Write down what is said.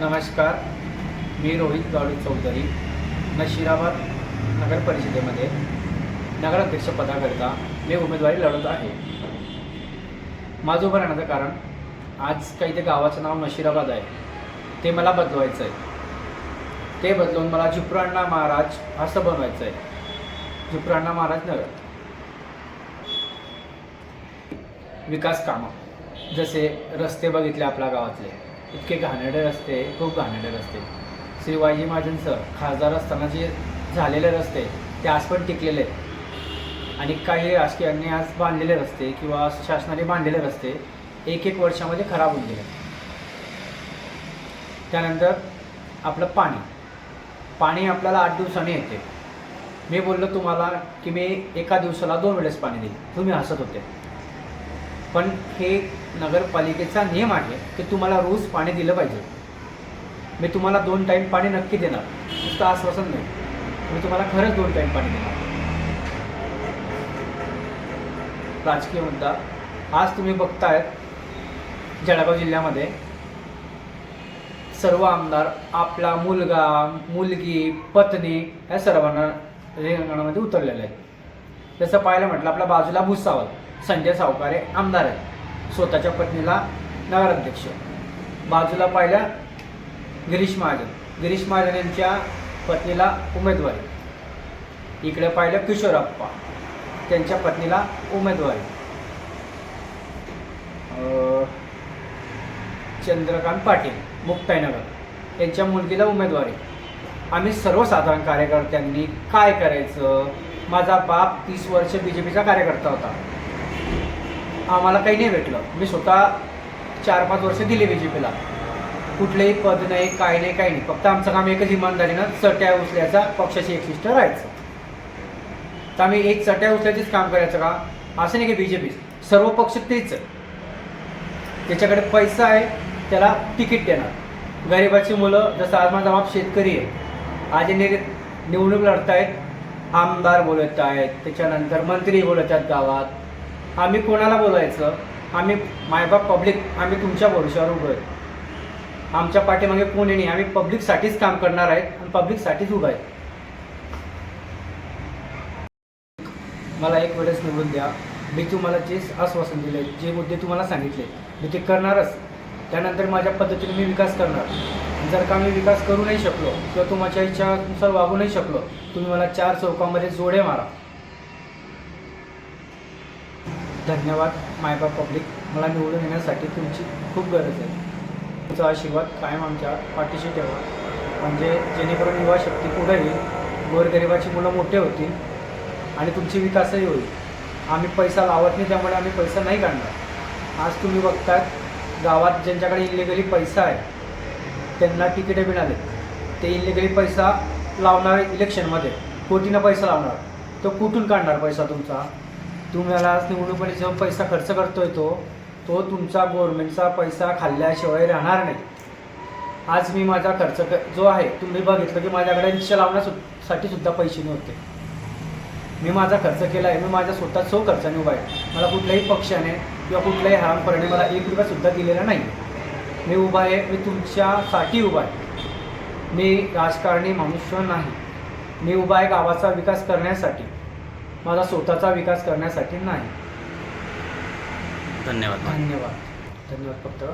नमस्कार मी रोहित गाडू चौधरी नशिराबाद नगर परिषदेमध्ये नगराध्यक्ष पदाकरिता मी उमेदवारी लढत आहे. माझं उभं राहण्याचं कारण आज काही ते गावाचं नाव नशिराबाद आहे. ते मला बदलवायचं आहे. ते बदलून मला झुपराण्णा महाराज असं बनवायचं आहे. झुपराण्णा महाराज नगर. विकास कामं. जसे रस्ते बघितले आपल्या गावातले. इतके घाणेरडे रस्ते खूप घाणेरडे रस्ते. शिवाजी वायजी महाजनचं खासदार असताना जे झालेले रस्ते ते आज पण टिकलेले आहेत. आणि काही राजकीयांनी आज बांधलेले रस्ते किंवा शासनाने बांधलेले रस्ते एक एक वर्षामध्ये खराब होऊन गेले. त्यानंतर आपलं पाणी. पाणी आपल्याला आठ दिवसांनी येते. मी बोललो तुम्हाला की मी एका दिवसाला दोन वेळेस पाणी देईन. तुम्ही हसत होते. पण हे नगरपालिकेचा नियम आहे की तुम्हाला रोज पाणी दिलं पाहिजे. मी तुम्हाला दोन टाईम पाणी नक्की देणार. नुसतं आश्वासन नाही. मी तुम्हाला खरंच दोन टाईम पाणी देणार. राजकीय मुद्दा. आज तुम्ही बघतायत जळगाव जिल्ह्यामध्ये सर्व आमदार आपला मुलगा मुलगी पत्नी या सर्वांना रिंगणामध्ये उतरलेले आहेत. जसं पाहायला म्हटलं आपल्या बाजूला भुसावळ संजय सावकारे आमदार आहेत. स्वतःच्या पत्नीला नगराध्यक्ष. बाजूला पाहिल्या गिरीश महाजन. गिरीश महाजन यांच्या पत्नीला उमेदवारी. इकडे पाहिलं किशोरप्पा त्यांच्या पत्नीला उमेदवारी. चंद्रकांत पाटील मुक्ताईनगर. यांच्या मुलगीला उमेदवारी. आम्ही सर्वसाधारण कार्यकर्त्यांनी काय करायचं? माझा बाप तीस वर्ष बी जे पीचा कार्यकर्ता होता. आम्हाला काही नाही भेटलं. मी स्वतः चार पाच वर्ष दिली बी जे पीला कुठलंही पद नाही काय नाही काही नाही. फक्त आमचं काम एकच इमानदारीनं चट्या उचल्याचा पक्षाशी एकशिष्ट राहायचं. तर आम्ही एक चट्या उचल्याचीच काम करायचं का? असं नाही की बी जे पी सर्व पक्ष तेच त्याच्याकडे पैसा आहे त्याला तिकीट देणार. गरिबाची मुलं जसं आज माझा बाप शेतकरी आहे. आज हे नि- निवडणूक लढतायत आमदार बोलत आहेत त्याच्यानंतर मंत्री बोलत आहेत गावात. आम्ही कोणाला बोलायचं आम्ही मायबाप पब्लिक आम्ही तुमच्या भरोश्यावर उभं आहे. आमच्या पाठीमागे कोणी नाही. आम्ही पब्लिकसाठीच काम करणार आहेत आणि पब्लिकसाठीच उभं आहे. मला एक वेळेस निवडून द्या. मी तुम्हाला जे आश्वासन दिले जे मुद्दे तुम्हाला सांगितले मी ते करणारच. त्यानंतर माझ्या पद्धतीने मी विकास करणार. जर का मी विकास करू नाही शकलो किंवा तुमच्या इच्छानुसार वागू नाही शकलो तुम्ही मला चार चौकामध्ये जोडे मारा. धन्यवाद मायबा पब्लिक मला निवडून येण्यासाठी तुमची खूप गरज आहे. तुमचा आशीर्वाद कायम आमच्या पाठीशी ठेवा. म्हणजे जेणेकरून युवा शक्ती पुढे येईल गोरगरिबाची मुलं मोठे होतील आणि तुमची विकासही होईल. आम्ही पैसा लावत नाही त्यामुळे आम्ही पैसा नाही काढणार. आज तुम्ही बघतात गावात ज्यांच्याकडे इलिगली पैसा आहे त्यांना तिकिटे मिळाले. ते इलिगली पैसा लावणार इलेक्शनमध्ये. कोटीनं पैसा लावणार. तो कुठून काढणार पैसा तुमचा? तुम्हाला आज जो पैसा खर्च करतोय तो तो तुमचा गव्हर्मेंटचा पैसा खाल्ल्याशिवाय राहणार नाही. आज मी माझा खर्च क जो आहे तुम्ही बघितलं की माझ्याकडे रिक्षा लावण्यासाठी सुद्धा पैसे नव्हते. मी माझा खर्च केला आहे मी माझ्या स्वतः सो खर्चाने उभा आहे. मला कुठल्याही पक्षाने किंवा कुठल्याही हरामपणे मला एक रुपयासुद्धा दिलेला नाही. मी उभा आहे मी तुमच्यासाठी उभा आहे. मी राजकारणी मनुष्य नाही. मी उभा आहे गावाचा विकास करण्यासाठी. माझा स्वतःचा विकास करण्यासाठी नाही. धन्यवाद. धन्यवाद. धन्यवाद फक्त.